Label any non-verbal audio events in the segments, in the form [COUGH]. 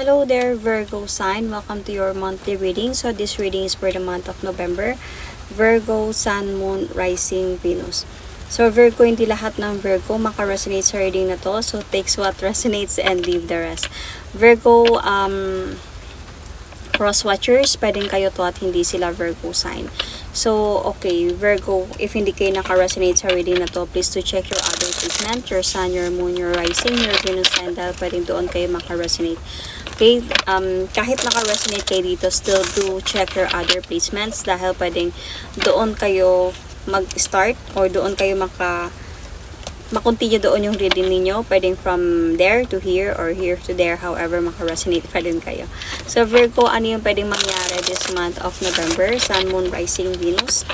Hello there, Virgo sign. Welcome to your monthly reading. So, this reading is for the month of November. Virgo, Sun, Moon, Rising, Venus. So, Virgo, hindi lahat ng Virgo makaresonate sa reading na to. So, takes what [LAUGHS] resonates and leave the rest. Virgo, um, cross watchers, pwedeng kayo to at hindi sila Virgo sign. So, okay, Virgo, if hindi kayo naka-resonate sa reading na to, please to check your other placement, your sun, your moon, your rising, your Venus sign, dahil pwedeng doon kayo maka-resonate. Okay, um, kahit naka-resonate kayo dito, still do check your other placements dahil pwedeng doon kayo mag-start or doon kayo maka makontinue doon yung reading ninyo. Pwedeng from there to here or here to there. However, makaresonate pa kayo. So, Virgo, ano yung pwedeng mangyari this month of November? Sun, Moon, Rising, Venus.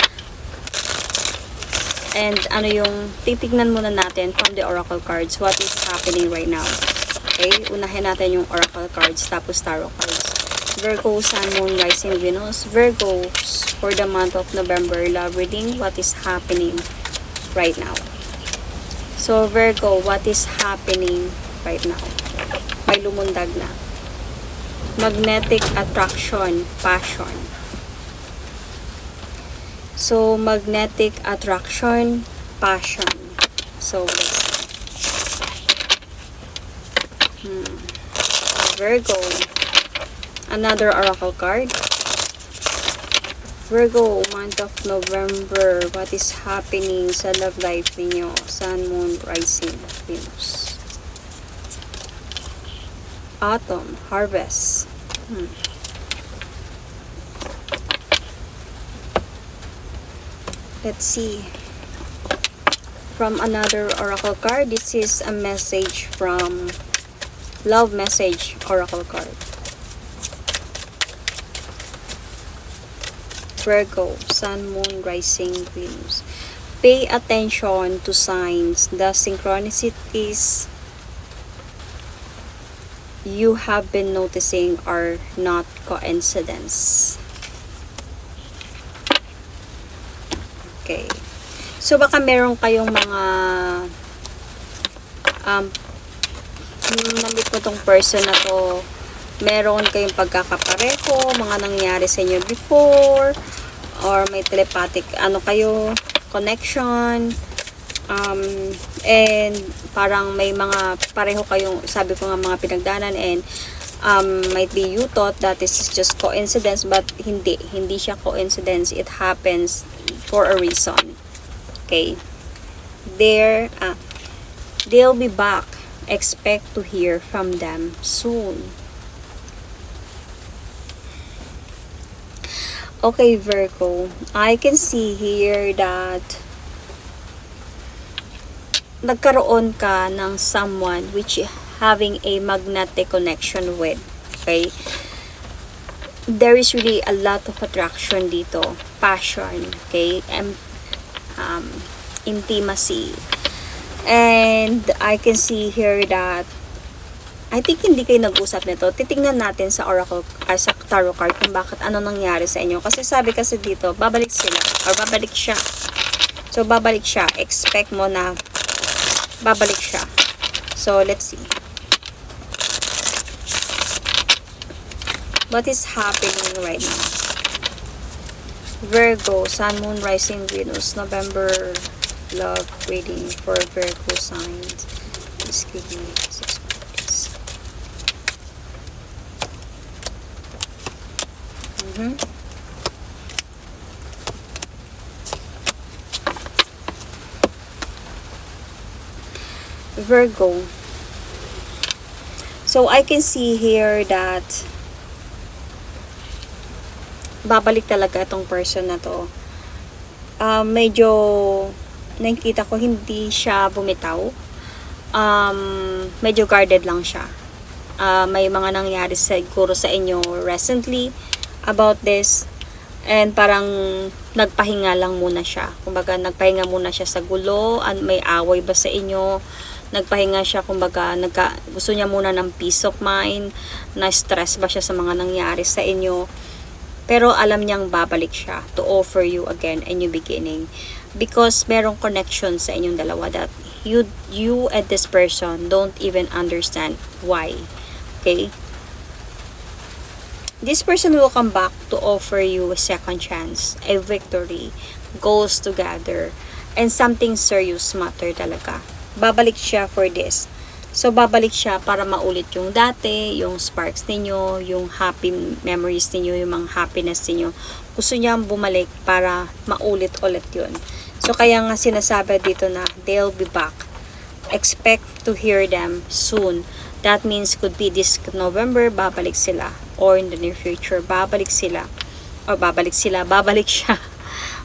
And ano yung, titignan muna natin from the Oracle cards, what is happening right now. Okay, unahin natin yung Oracle cards, tapos Tarot cards. Virgo, Sun, Moon, Rising, Venus. Virgo, for the month of November, love reading, what is happening right now. So, Virgo, what is happening right now? May lumundag na. Magnetic attraction, passion. So, magnetic attraction, passion. So, let's Virgo, another oracle card. Virgo, month of November, what is happening sa love life ninyo? Sun, Moon, Rising, Venus. Autumn, Harvest. Hmm. Let's see. From another oracle card, this is a message from Love Message Oracle card. Virgo, Sun, Moon, Rising, Venus. Pay attention to signs. The synchronicities you have been noticing are not coincidence. Okay. So, baka meron kayong mga um, namit mo tong person na to meron kayong pagkakapareho, mga nangyari sa inyo before, or may telepathic, ano kayo, connection, um, and parang may mga pareho kayong, sabi ko nga mga pinagdanan, and um, might be you thought that this is just coincidence, but hindi, hindi siya coincidence, it happens for a reason. Okay? They're, ah, they'll be back. Expect to hear from them soon. Okay, Virgo. I can see here that nagkaroon ka ng someone which having a magnetic connection with. Okay? There is really a lot of attraction dito. Passion. Okay? And, um, intimacy. And I can see here that I think hindi kayo nag-usap nito. Titingnan natin sa oracle, ay sa tarot card kung bakit ano nangyari sa inyo. Kasi sabi kasi dito, babalik sila or babalik siya. So, babalik siya. Expect mo na babalik siya. So, let's see. What is happening right now? Virgo, Sun, Moon, Rising, Venus, November, love reading for Virgo signs. Please give me six minutes. Mhm. Virgo. So I can see here that babalik talaga itong person na to. Um, medyo nakikita ko hindi siya bumitaw. Um, medyo guarded lang siya. Uh, may mga nangyari siguro sa inyo recently about this and parang nagpahinga lang muna siya. Kumbaga nagpahinga muna siya sa gulo, and may away ba sa inyo? Nagpahinga siya kumbaga nagka, gusto niya muna ng peace of mind, na stress ba siya sa mga nangyari sa inyo? Pero alam niyang babalik siya to offer you again a new beginning because merong connection sa inyong dalawa that you you and this person don't even understand why. Okay? This person will come back to offer you a second chance, a victory, goals together, and something serious matter talaga. Babalik siya for this. So, babalik siya para maulit yung dati, yung sparks ninyo, yung happy memories ninyo, yung mga happiness ninyo. Gusto niya bumalik para maulit ulit yun. So, kaya nga sinasabi dito na they'll be back. Expect to hear them soon. That means could be this November, babalik sila. Or in the near future, babalik sila. Or babalik sila, [LAUGHS] babalik siya.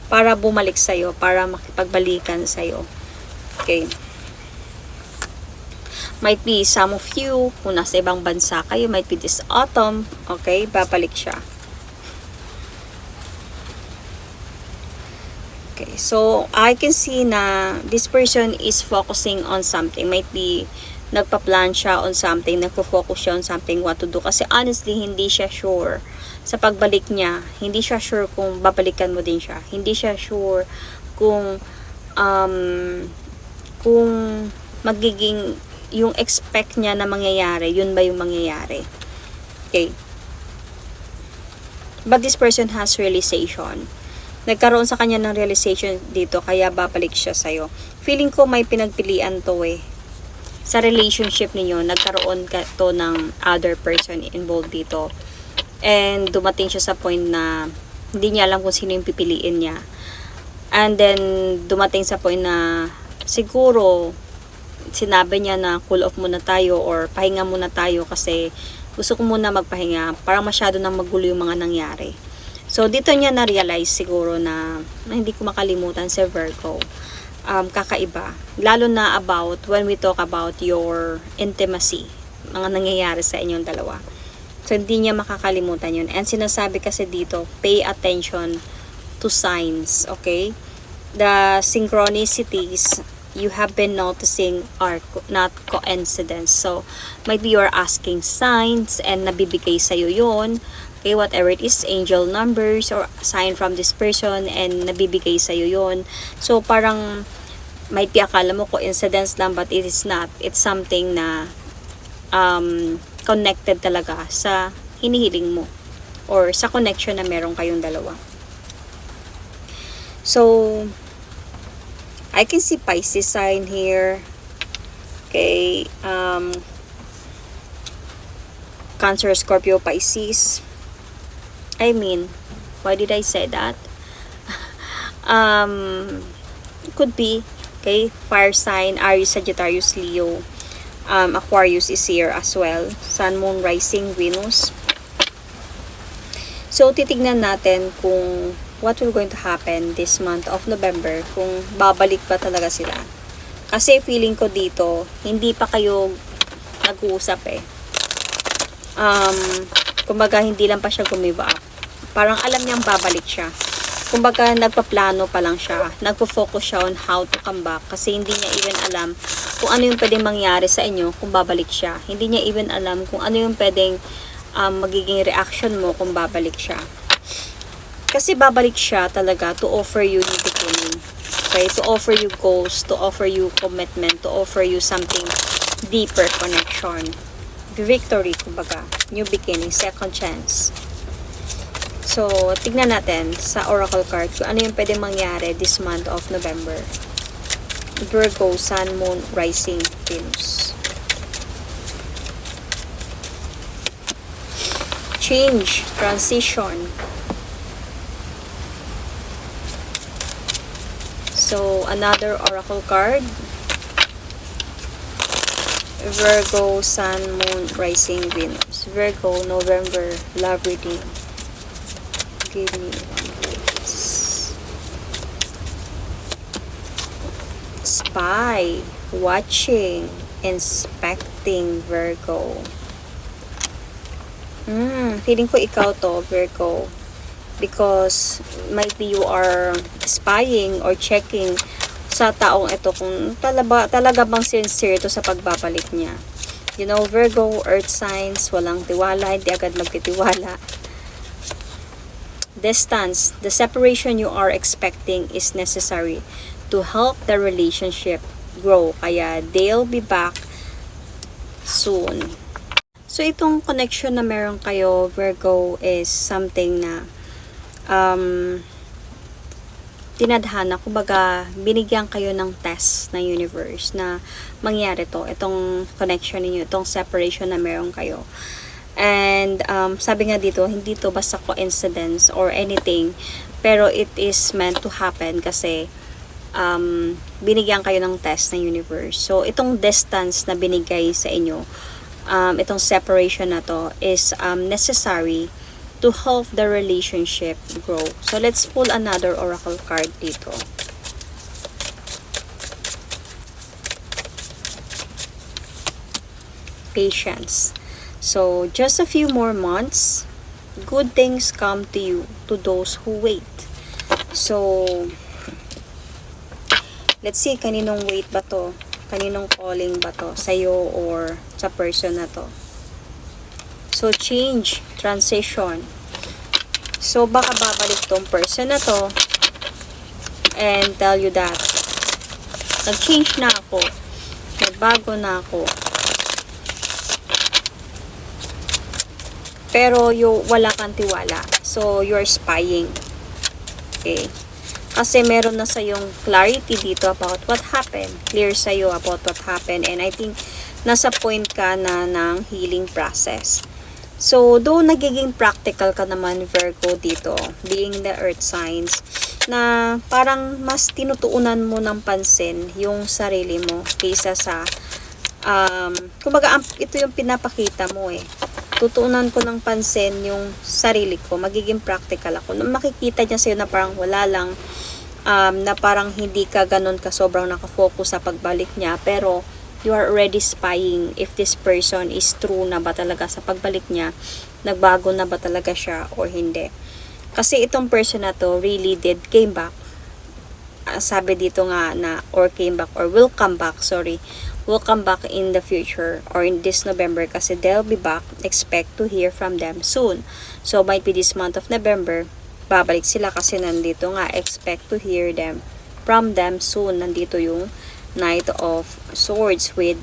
Para bumalik sa'yo, para makipagbalikan sa'yo. Okay might be some of you, kung nasa ibang bansa kayo, might be this autumn, okay, babalik siya. Okay, so I can see na this person is focusing on something. Might be nagpa-plan siya on something, nagpo-focus siya on something what to do. Kasi honestly, hindi siya sure sa pagbalik niya. Hindi siya sure kung babalikan mo din siya. Hindi siya sure kung um, kung magiging yung expect niya na mangyayari, yun ba yung mangyayari? Okay. But this person has realization. Nagkaroon sa kanya ng realization dito, kaya babalik siya sa'yo. Feeling ko may pinagpilian to eh. Sa relationship ninyo, nagkaroon ka to ng other person involved dito. And dumating siya sa point na hindi niya alam kung sino yung pipiliin niya. And then, dumating sa point na siguro sinabi niya na cool off muna tayo or pahinga muna tayo kasi gusto ko muna magpahinga para masyado nang magulo yung mga nangyari. So, dito niya na-realize siguro na, na hindi ko makalimutan si Virgo. Um, kakaiba. Lalo na about when we talk about your intimacy. Mga nangyayari sa inyong dalawa. So, hindi niya makakalimutan yun. And sinasabi kasi dito, pay attention to signs, okay? The synchronicities you have been noticing are co- not coincidence. So, might be you're asking signs and nabibigay sa'yo yun. Okay, whatever it is, angel numbers or sign from this person and nabibigay sa'yo yun. So, parang might be akala mo coincidence lang but it is not. It's something na um, connected talaga sa hinihiling mo or sa connection na meron kayong dalawa. So, I can see Pisces sign here. Okay. Um, Cancer, Scorpio, Pisces. I mean, why did I say that? [LAUGHS] um, could be. Okay. Fire sign, Aries, Sagittarius, Leo. Um, Aquarius is here as well. Sun, Moon, Rising, Venus. So, titignan natin kung what will going to happen this month of November kung babalik pa talaga sila. Kasi feeling ko dito, hindi pa kayo nag-uusap eh. Um, kumbaga hindi lang pa siya gumiba up. Parang alam niyang babalik siya. Kumbaga nagpaplano pa lang siya. Nagpo-focus siya on how to come back kasi hindi niya even alam kung ano yung pwedeng mangyari sa inyo kung babalik siya. Hindi niya even alam kung ano yung pwedeng um, magiging reaction mo kung babalik siya. Kasi babalik siya talaga to offer you new beginning. Okay? To offer you goals, to offer you commitment, to offer you something deeper connection. Victory, kumbaga. New beginning, second chance. So, tignan natin sa Oracle card kung ano yung pwede mangyari this month of November. Virgo, Sun, Moon, Rising, Venus. Change, transition, So, another oracle card. Virgo, Sun, Moon, Rising, Venus. Virgo, November, love reading. Give me. Spy, watching, inspecting, Virgo. Hmm, feeling ko ikaw to, Virgo because might be you are spying or checking sa taong ito kung talaga, talaga bang sincere ito sa pagbabalik niya. You know, Virgo, earth signs, walang tiwala, hindi agad magtitiwala. Distance, the separation you are expecting is necessary to help the relationship grow. Kaya they'll be back soon. So, itong connection na meron kayo, Virgo, is something na um, tinadhana, kumbaga, binigyan kayo ng test ng universe na mangyari to, itong connection ninyo, itong separation na meron kayo. And um, sabi nga dito, hindi to basta coincidence or anything, pero it is meant to happen kasi um, binigyan kayo ng test ng universe. So, itong distance na binigay sa inyo, um, itong separation na to is um, necessary to help the relationship grow. So, let's pull another oracle card dito. Patience. So, just a few more months, good things come to you, to those who wait. So, let's see, kaninong wait ba to? Kaninong calling ba to? Sa'yo or sa person na to? So, change, transition. So, baka babalik tong person na to and tell you that nag-change na ako. Nagbago na ako. Pero yung wala kang tiwala. So, you're spying. Okay. Kasi meron na sa yung clarity dito about what happened. Clear sa iyo about what happened. And I think nasa point ka na ng healing process. So, though nagiging practical ka naman, Virgo, dito, being the earth signs, na parang mas tinutuunan mo ng pansin yung sarili mo kaysa sa, um, kumbaga, ito yung pinapakita mo eh. Tutuunan ko ng pansin yung sarili ko, magiging practical ako. Nung makikita niya sa'yo na parang wala lang, um, na parang hindi ka ganun ka sobrang nakafocus sa pagbalik niya, pero you are already spying if this person is true na ba talaga sa pagbalik niya, nagbago na ba talaga siya or hindi. Kasi itong person na to really did came back. Ah, sabi dito nga na or came back or will come back, sorry. Will come back in the future or in this November kasi they'll be back. Expect to hear from them soon. So might be this month of November, babalik sila kasi nandito nga expect to hear them from them soon. Nandito yung Knight of Swords with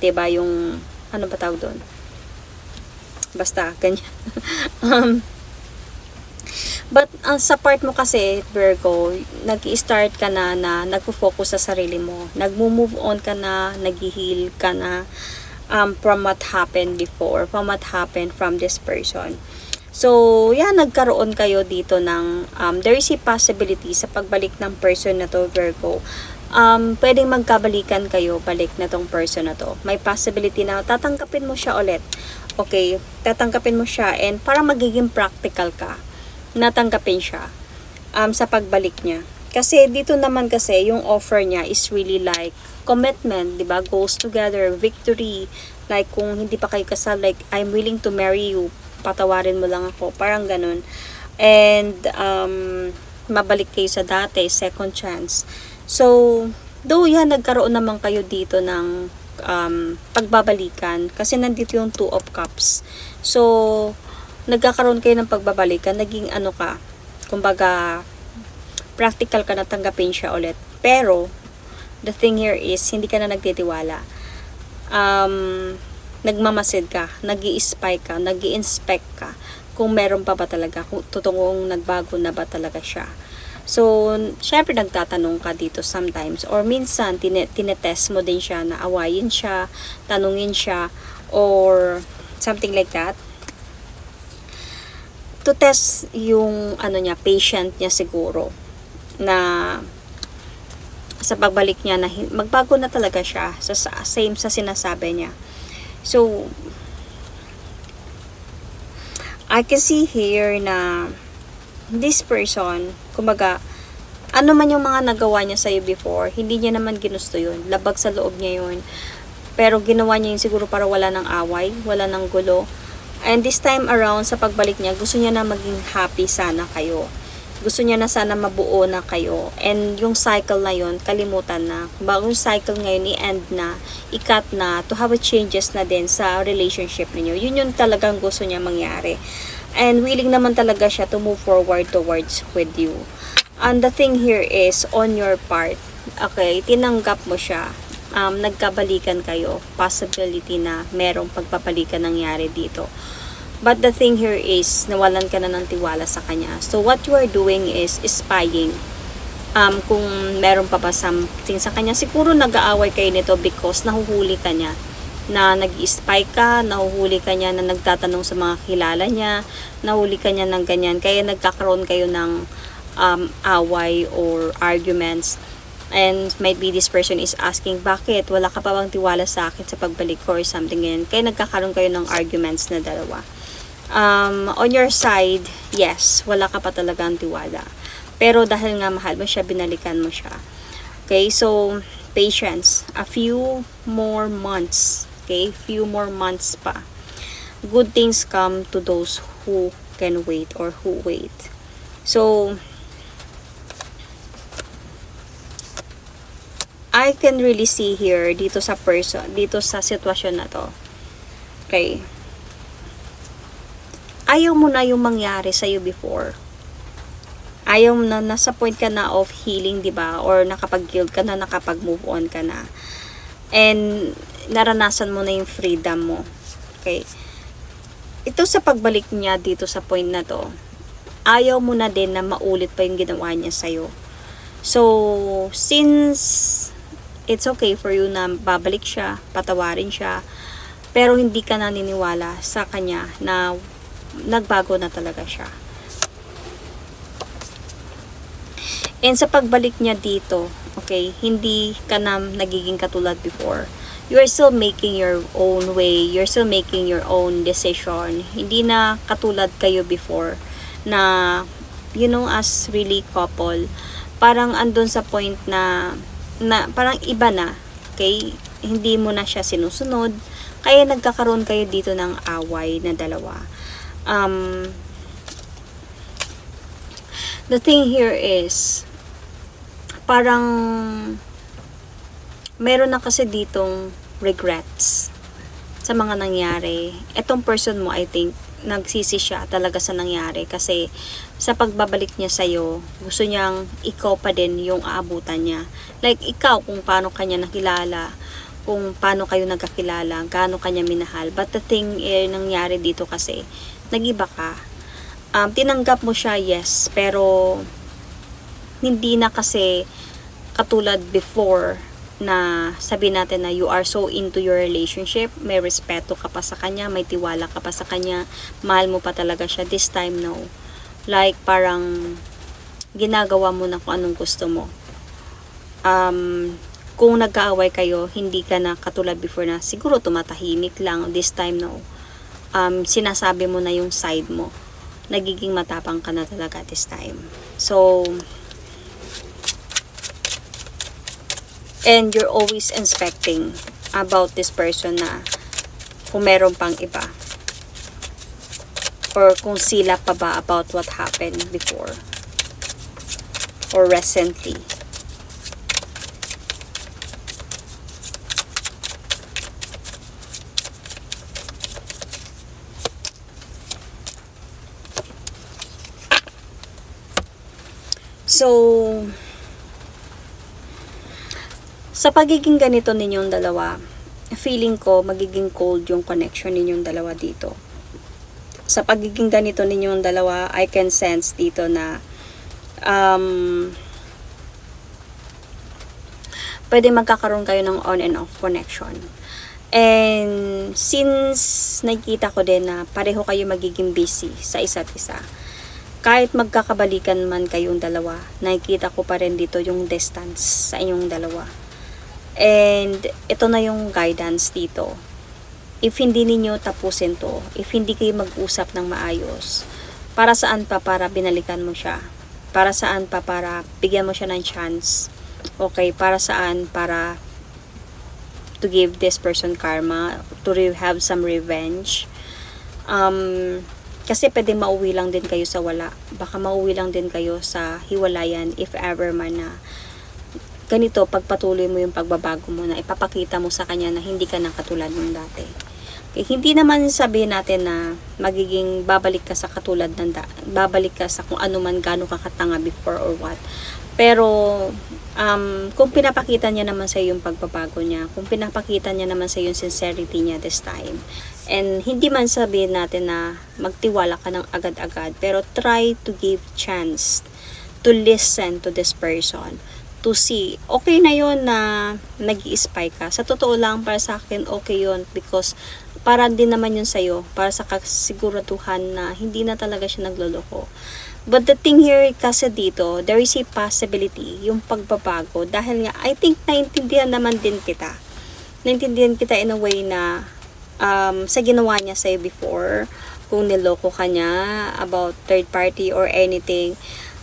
'di ba yung ano ba tawag doon? Basta ganyan. [LAUGHS] um, But ang sa part mo kasi, Virgo, nag-start ka na na nagfo-focus sa sarili mo. Nagmo-move on ka na, nag-heal ka na um, from what happened before, from what happened from this person. So, yan, nagkaroon kayo dito ng, um, there is a possibility sa pagbalik ng person na to, Virgo. Um, pwedeng magkabalikan kayo, balik na tong person na to. May possibility na tatanggapin mo siya ulit. Okay, tatanggapin mo siya and para magiging practical ka natanggapin siya um, sa pagbalik niya. Kasi dito naman kasi yung offer niya is really like commitment, 'di ba? Goes together, victory. Like kung hindi pa kayo kasal, like I'm willing to marry you. Patawarin mo lang ako, parang ganun. And um, mabalik kayo sa dati, second chance. So, though yan nagkaroon naman kayo dito ng um, pagbabalikan kasi nandito yung two of cups. So, nagkakaroon kayo ng pagbabalikan, naging ano ka, kumbaga, practical ka na tanggapin siya ulit. Pero, the thing here is, hindi ka na nagtitiwala. Um, nagmamasid ka, nag spy ka, nag inspect ka, kung meron pa ba talaga, kung totoong nagbago na ba talaga siya. So, syempre nagtatanong ka dito sometimes or minsan tine tinetest mo din siya na awayin siya, tanungin siya or something like that to test yung ano niya, patient niya siguro na sa pagbalik niya na magbago na talaga siya sa, sa same sa sinasabi niya. So I can see here na this person, kumbaga, ano man yung mga nagawa niya sa'yo before, hindi niya naman ginusto yun. Labag sa loob niya yun. Pero ginawa niya yun siguro para wala ng away, wala ng gulo. And this time around, sa pagbalik niya, gusto niya na maging happy sana kayo. Gusto niya na sana mabuo na kayo. And yung cycle na yun, kalimutan na. Bago yung cycle ngayon, i-end na, i-cut na, to have a changes na din sa relationship niyo Yun yung talagang gusto niya mangyari. And willing naman talaga siya to move forward towards with you. And the thing here is, on your part, okay, tinanggap mo siya. Um, nagkabalikan kayo, possibility na merong pagpapalikan nangyari dito. But the thing here is, nawalan ka na ng tiwala sa kanya. So, what you are doing is spying. Um, kung meron pa ba something sa kanya, siguro nag-aaway kayo nito because nahuhuli ka niya na nag spy ka, nahuhuli ka niya na nagtatanong sa mga kilala niya, nahuli ka niya ng ganyan, kaya nagkakaroon kayo ng um, away or arguments. And maybe this person is asking, bakit? Wala ka pa bang tiwala sa akin sa pagbalik ko or something ganyan. Kaya nagkakaroon kayo ng arguments na dalawa. Um, on your side, yes, wala ka pa talagang tiwala. Pero dahil nga mahal mo siya, binalikan mo siya. Okay, so patience. A few more months. Okay, few more months pa. Good things come to those who can wait or who wait. So, I can really see here dito sa person, dito sa sitwasyon na to. Okay. Ayaw mo na yung mangyari sa iyo before. Ayaw mo na nasa point ka na of healing, 'di ba? Or nakapag-heal ka na, nakapag-move on ka na. And naranasan mo na yung freedom mo. Okay. Ito sa pagbalik niya dito sa point na to, ayaw mo na din na maulit pa yung ginawa niya sa'yo. So, since it's okay for you na babalik siya, patawarin siya, pero hindi ka naniniwala sa kanya na nagbago na talaga siya. And sa pagbalik niya dito, okay, hindi ka na nagiging katulad before. You are still making your own way. You're still making your own decision. Hindi na katulad kayo before na, you know, as really couple, parang andun sa point na, na parang iba na. Okay? Hindi mo na siya sinusunod. Kaya nagkakaroon kayo dito ng away na dalawa. Um, the thing here is, parang meron na kasi ditong regrets sa mga nangyari. Etong person mo, I think, nagsisi siya talaga sa nangyari kasi sa pagbabalik niya sa'yo, gusto niyang ikaw pa din yung aabutan niya. Like, ikaw, kung paano kanya nakilala, kung paano kayo nagkakilala, gaano kanya minahal. But the thing eh, nangyari dito kasi, nagiba ka. Um, tinanggap mo siya, yes, pero hindi na kasi katulad before na sabi natin na you are so into your relationship, may respeto ka pa sa kanya, may tiwala ka pa sa kanya, mahal mo pa talaga siya. This time, no. Like, parang ginagawa mo na kung anong gusto mo. Um, kung nagkaaway kayo, hindi ka na katulad before na siguro tumatahimik lang. This time, no. Um, sinasabi mo na yung side mo. Nagiging matapang ka na talaga this time. So, and you're always inspecting about this person na kung meron pang iba. Or kung sila pa ba about what happened before. Or recently. So sa pagiging ganito ninyong dalawa, feeling ko magiging cold yung connection ninyong dalawa dito. Sa pagiging ganito ninyong dalawa, I can sense dito na um, pwede magkakaroon kayo ng on and off connection. And since nakikita ko din na pareho kayo magiging busy sa isa't isa, kahit magkakabalikan man kayong dalawa, nakikita ko pa rin dito yung distance sa inyong dalawa And ito na yung guidance dito. If hindi ninyo tapusin to, if hindi kayo mag-usap ng maayos, para saan pa para binalikan mo siya? Para saan pa para bigyan mo siya ng chance? Okay, para saan para to give this person karma, to have some revenge? Um, kasi pwede mauwi lang din kayo sa wala. Baka mauwi lang din kayo sa hiwalayan if ever man na ganito, pagpatuloy mo yung pagbabago mo na ipapakita mo sa kanya na hindi ka na katulad ng dati. Okay, hindi naman sabihin natin na magiging babalik ka sa katulad ng da- babalik ka sa kung ano man gaano ka katanga before or what. Pero, um, kung pinapakita niya naman sa yung pagbabago niya, kung pinapakita niya naman sa yung sincerity niya this time, and hindi man sabihin natin na magtiwala ka ng agad-agad, pero try to give chance to listen to this person to see. Okay na yon na nag spy ka. Sa totoo lang, para sa akin, okay yon because para din naman yun sa'yo, para sa kasiguraduhan na hindi na talaga siya nagloloko. But the thing here kasi dito, there is a possibility, yung pagbabago, dahil nga, I think naintindihan naman din kita. Naintindihan kita in a way na um, sa ginawa niya sa'yo before, kung niloko ka niya about third party or anything,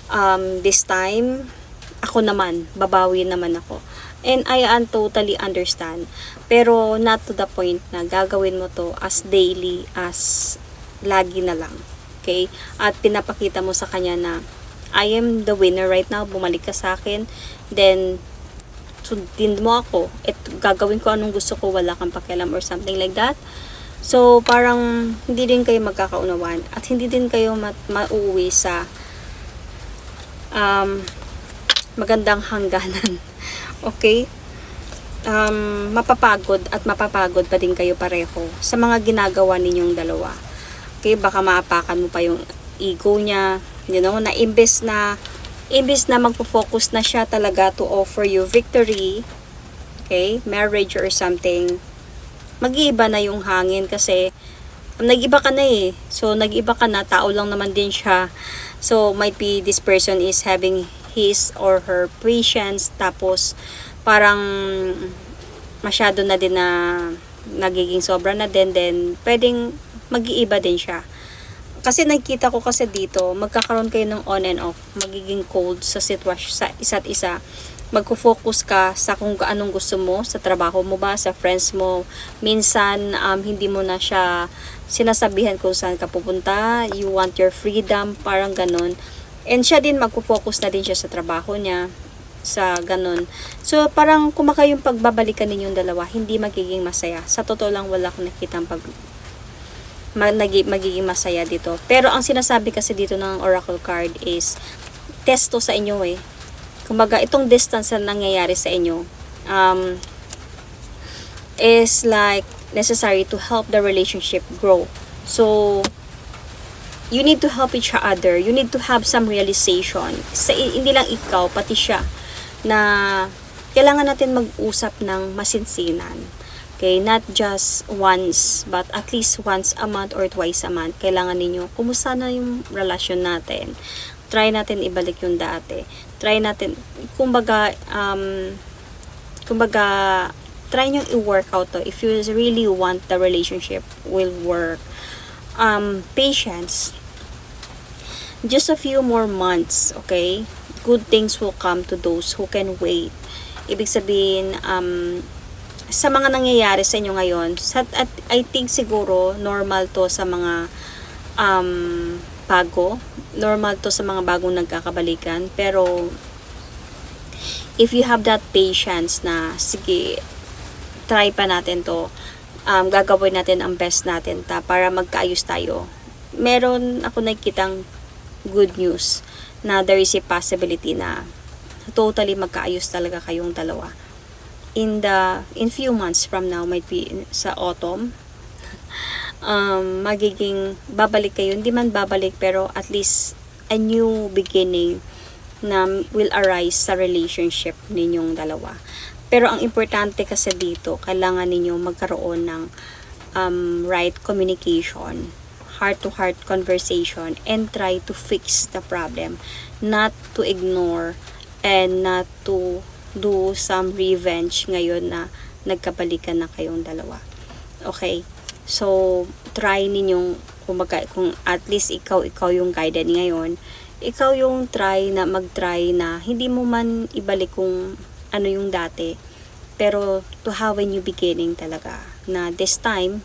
um, this time, ako naman, babawi naman ako. And I un- totally understand. Pero not to the point na gagawin mo to as daily, as lagi na lang. Okay? At pinapakita mo sa kanya na I am the winner right now, bumalik ka sa akin, then sundin mo ako, at gagawin ko anong gusto ko, wala kang pakialam or something like that. So, parang hindi din kayo magkakaunawan at hindi din kayo ma- mauuwi sa um, magandang hangganan. [LAUGHS] Okay? Um, mapapagod at mapapagod pa din kayo pareho sa mga ginagawa ninyong dalawa. Okay, baka maapakan mo pa yung ego niya, you know, na imbes na imbes na magpo-focus na siya talaga to offer you victory, okay, marriage or something, mag-iiba na yung hangin kasi nag-iba ka na eh. So, nag-iba ka na, tao lang naman din siya. So, might be this person is having his or her patience tapos parang masyado na din na nagiging sobra na din then pwedeng mag-iiba din siya. Kasi nakikita ko kasi dito magkakaroon kayo ng on and off magiging cold sa sitwasyon sa isa't isa. Magko-focus ka sa kung anong gusto mo sa trabaho mo ba sa friends mo. Minsan um, hindi mo na siya sinasabihan kung saan ka pupunta. You want your freedom parang ganun And siya din magpo-focus na din siya sa trabaho niya sa ganun. So, parang kumaka yung pagbabalikan ninyong dalawa, hindi magiging masaya. Sa totoo lang, wala akong nakitang pag ma- nagi- magiging masaya dito. Pero ang sinasabi kasi dito ng Oracle card is testo sa inyo eh. Kumbaga, itong distance na nangyayari sa inyo um, is like necessary to help the relationship grow. So, you need to help each other. You need to have some realization. Sa, hindi lang ikaw, pati siya, na kailangan natin mag-usap ng masinsinan. Okay, not just once, but at least once a month or twice a month. Kailangan ninyo, kumusta na yung relasyon natin? Try natin ibalik yung dati. Try natin, kumbaga, um, kumbaga, try nyo i-work out to. If you really want the relationship will work. Um, patience, just a few more months, okay? Good things will come to those who can wait. Ibig sabihin, um, sa mga nangyayari sa inyo ngayon, sa, at I think siguro normal to sa mga um, bago. Normal to sa mga bagong nagkakabalikan. Pero, if you have that patience na, sige, try pa natin to, um, gagawin natin ang best natin ta para magkaayos tayo. Meron ako nakikitang good news na there is a possibility na totally magkaayos talaga kayong dalawa. In the in few months from now might be sa autumn [LAUGHS] um, magiging babalik kayo hindi man babalik pero at least a new beginning na will arise sa relationship ninyong dalawa. Pero ang importante kasi dito, kailangan ninyo magkaroon ng um, right communication heart-to-heart conversation and try to fix the problem. Not to ignore and not to do some revenge ngayon na nagkabalikan na kayong dalawa. Okay? So try ninyong kumaga, kung at least ikaw ikaw yung guided ngayon ikaw yung try na mag-try na hindi mo man ibalik kung ano yung dati pero to have a new beginning talaga. Na this time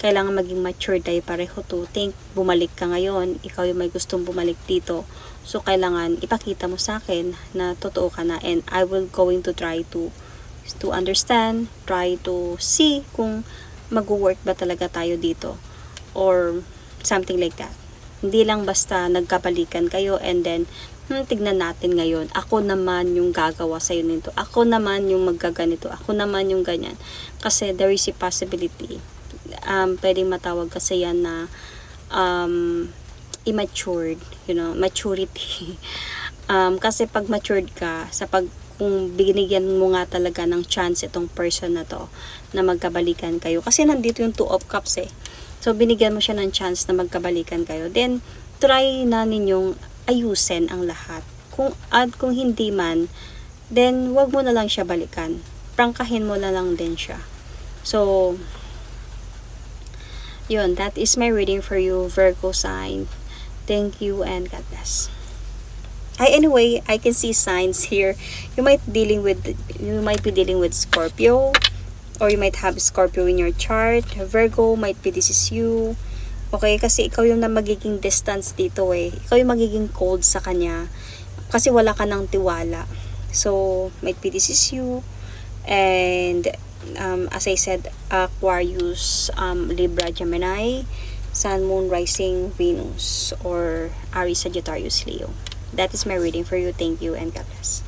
kailangan maging mature tayo pareho to think bumalik ka ngayon ikaw yung may gustong bumalik dito so kailangan ipakita mo sa akin na totoo ka na and I will going to try to to understand try to see kung mag-work ba talaga tayo dito or something like that hindi lang basta nagkabalikan kayo and then hmm, tignan natin ngayon. Ako naman yung gagawa sa'yo nito. Ako naman yung maggaganito. Ako naman yung ganyan. Kasi there is a possibility. Um, pwedeng matawag kasi yan na um, immature, you know, maturity. [LAUGHS] um, kasi pag matured ka, sa pag kung binigyan mo nga talaga ng chance itong person na to na magkabalikan kayo. Kasi nandito yung two of cups eh. So, binigyan mo siya ng chance na magkabalikan kayo. Then, try na ninyong ayusin ang lahat. Kung, at kung hindi man, then, wag mo na lang siya balikan. Prangkahin mo na lang din siya. So, yun, that is my reading for you, Virgo sign. Thank you and God bless. I, anyway, I can see signs here. You might dealing with you might be dealing with Scorpio or you might have Scorpio in your chart. Virgo might be this is you. Okay, kasi ikaw yung na magiging distance dito eh. Ikaw yung magiging cold sa kanya kasi wala ka ng tiwala. So, might be this is you. And um, as I said, Aquarius, um, Libra, Gemini, Sun, Moon, Rising, Venus, or Aries, Sagittarius, Leo. That is my reading for you. Thank you and God bless.